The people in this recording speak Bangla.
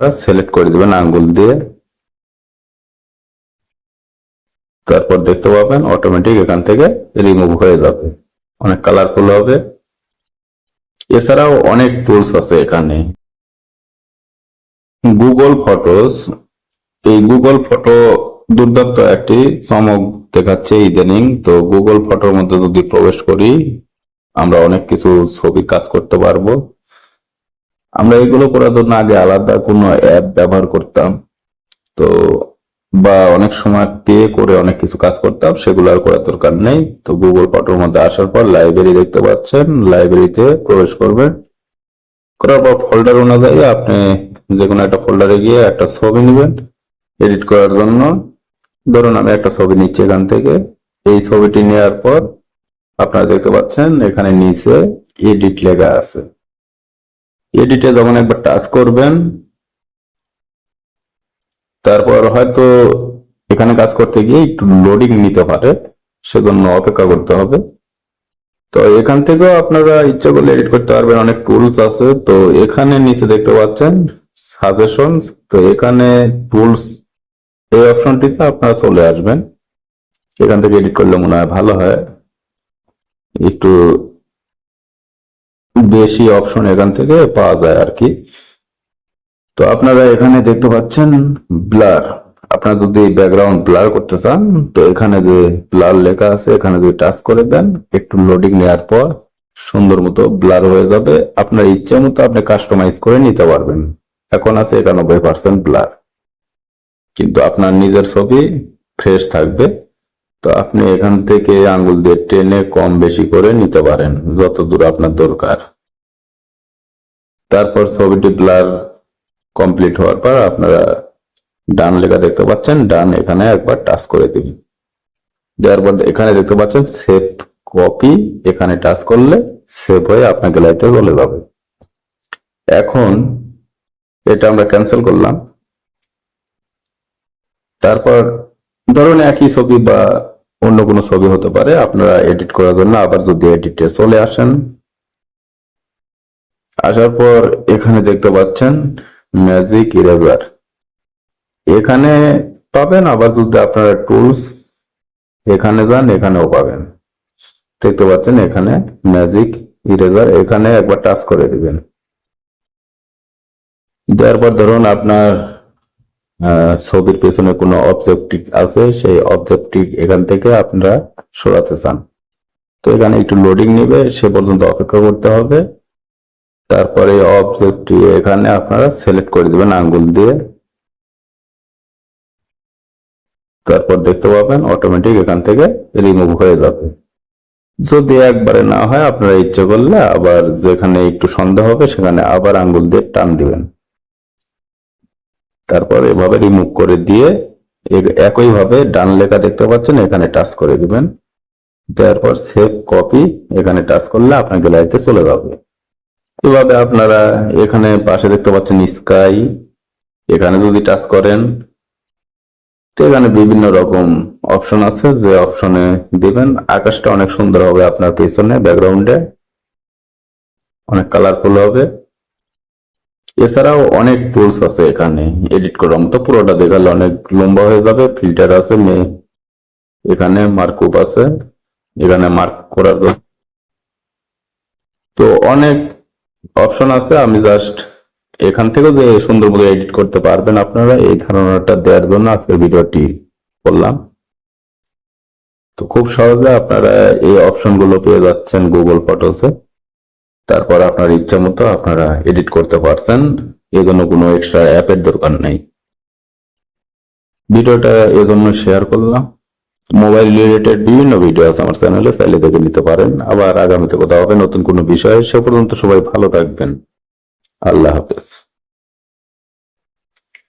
সিলেক্ট করে দিবেন, আঙ্গুল দিয়ে। তারপর দেখতে পাবেন অটোমেটিক এখান থেকে রিমুভ হয়ে যাবে। অনেক কালারফুল হবে। এছাড়াও অনেক টুলস আছে এখানে। গুগল ফটোস এই গুগল ফটো দুর্দান্ত একটি চমক দেখাচ্ছে ইদানিং। তো গুগল ফটোর মধ্যে যদি প্রবেশ করি, আমরা অনেক কিছু ছবি কাজ করতে পারব। আমরা এগুলো করার জন্য আগে আলাদা কোনো অ্যাপ ব্যবহার করতাম। তো বা অনেক সময় পে করে অনেক কিছু কাজ করতাম, সেগুলো আর করার দরকার নেই। তো গুগল ফটোর মধ্যে আসার পর লাইব্রেরি দেখতে পাচ্ছেন লাইব্রেরিতে প্রবেশ করবেন। করার পর ফোল্ডার অনুযায়ী আপনি যে কোনো একটা ফোল্ডারে গিয়ে একটা ছবি নেবেন এডিট করার জন্য। ধরুন আমি একটা ছবি নিচ্ছি এখান থেকে, এই ছবিটি নেওয়ার পর আপনারা দেখতে পাচ্ছেন এখানে নিচে এডিট লেখা আছে। এডিটে যখন একবার টাচ করবেন, তারপর হয়তো এখানে কাজ করতে গিয়ে একটু লোডিং নিতে পারে, সেজন্য অপেক্ষা করতে হবে। তো এখান থেকেও আপনারা ইচ্ছা করলে এডিট করতে পারবেন, অনেক টুলস আছে। তো এখানে নিচে দেখতে পাচ্ছেন সাজেশন তো এখানে টুলস এই অপশনটিতে আপনারা চলে আসবেন। এখান থেকে এডিট করলে মনে হয় ভালো হয়। একটু বেশি অপশন এখান থেকে পাওয়া যায় আর কি। তো আপনারা এখানে দেখতে পাচ্ছেন ব্লার আপনারা যদি ব্যাকগ্রাউন্ড ব্লার করতে চান, তো এখানে যে ব্লার লেখা আছে, এখানে যদি টাচ করে দেন, একটু লোডিং নেওয়ার পর সুন্দর মতো ব্লার হয়ে যাবে। আপনার ইচ্ছা মতো আপনি কাস্টমাইজ করে নিতে পারবেন। এখন আছে একানব্বই পার্সেন্ট ব্লার কিন্তু আপনার নিজের ছবি ফ্রেশ থাকবে। তো আপনি এখান থেকে আঙ্গুল দিয়ে টেনে কম বেশি করে নিতে পারেন যত দূর আপনার দরকার। তারপর ছবিটি ব্লার কমপ্লিট হওয়ার পর আপনারা ডান লেখা দেখতে পাচ্ছেন, ডান এখানে একবার টাচ করে দিবেন দেওয়ার পর এখানে দেখতে পাচ্ছেন, সেভ কপি, এখানে টাচ করলে সেভ হয়ে আপনার গ্যালারিতে চলে যাবে। এখন এটা আমরা ক্যান্সেল করলাম। তারপর ধরুন একই ছবি বা অন্য কোনো ছবি হতে পারে, আপনারা এডিট করার জন্য আবার যদি এডিটে চলে আসেন আসার পর এখানে দেখতে পাচ্ছেন ম্যাজিক ইরেজার। এখানে পাবেন আবার যদি আপনারা টুলস, এখানে যান, এখানেও পাবেন। দেখতে পাচ্ছেন এখানে ম্যাজিক ইরেজার, এখানে একবার টাচ করে দিবেন। দেওয়ার পর ধরুন আপনার ছবির পেছনে কোনো অবজেক্টিভ আছে, সেই অবজেক্টিভ এখান থেকে আপনারা সরাতে চান। তো এখানে একটু লোডিং নেবে, সে পর্যন্ত অপেক্ষা করতে হবে। তারপরে অবজেক্টটি এখানে আপনারা সিলেক্ট করে দিবেন আঙ্গুল দিয়ে। তারপর দেখতে পাবেন অটোমেটিক এখান থেকে রিমুভ হয়ে যাবে। যদি একবারে না হয়, আপনারা ইচ্ছে করলে আবার যেখানে একটু সন্দেহ হবে, সেখানে আবার আঙ্গুল দিয়ে টান দিবেন। তারপর এভাবে রিমুভ করে দিয়ে একইভাবে ডান লেখা দেখতে পাচ্ছেন, এখানে টাচ করে দিবেন। দেওয়ার পর সেভ কপি এখানে টাচ করলে আপনার গ্যালারিতে চলে যাবে। এভাবে আপনারা এখানে পাশে দেখতে পাচ্ছেন স্কাই। এখানে যদি টাচ করেন, তো এখানে বিভিন্ন রকম অপশন আছে যে অপশনে দিবেন। আকাশটা অনেক সুন্দর হবে আপনার পেছনে ব্যাকগ্রাউন্ডে অনেক কালারফুল হবে। এছাড়াও অনেক টুলস আছে এখানে এডিট করার মতো। পুরোটা দেখালে অনেক লম্বা হয়ে যাবে ফিল্টার আছে এখানে মার্কআপ আছে। এখানে মার্ক করার তো অনেক অপশন আছে, আমি জাস্ট এখান থেকে যে সুন্দর মতো এডিট করতে পারবেন আপনারা, এই ধারণাটা দেওয়ার জন্য আজকের ভিডিওটি করলাম। তো খুব সহজে আপনারা এই অপশনগুলো পেয়ে যাচ্ছেন গুগল ফটোসে তারপর আপনার ইচ্ছা মতো আপনারা এডিট করতে পারছেন এই জন্য কোনো এক্সট্রা অ্যাপের দরকার নেই। ভিডিওটা এজন্য শেয়ার করলাম। মোবাইল রিলেটেড বিভিন্ন ভিডিও আছে আমার চ্যানেলে, চাইলে দেখে নিতে পারেন। আবার আগামীতে কথা হবে নতুন কোনো বিষয়ে, সে পর্যন্ত সবাই ভালো থাকবেন। আল্লাহ হাফেজ।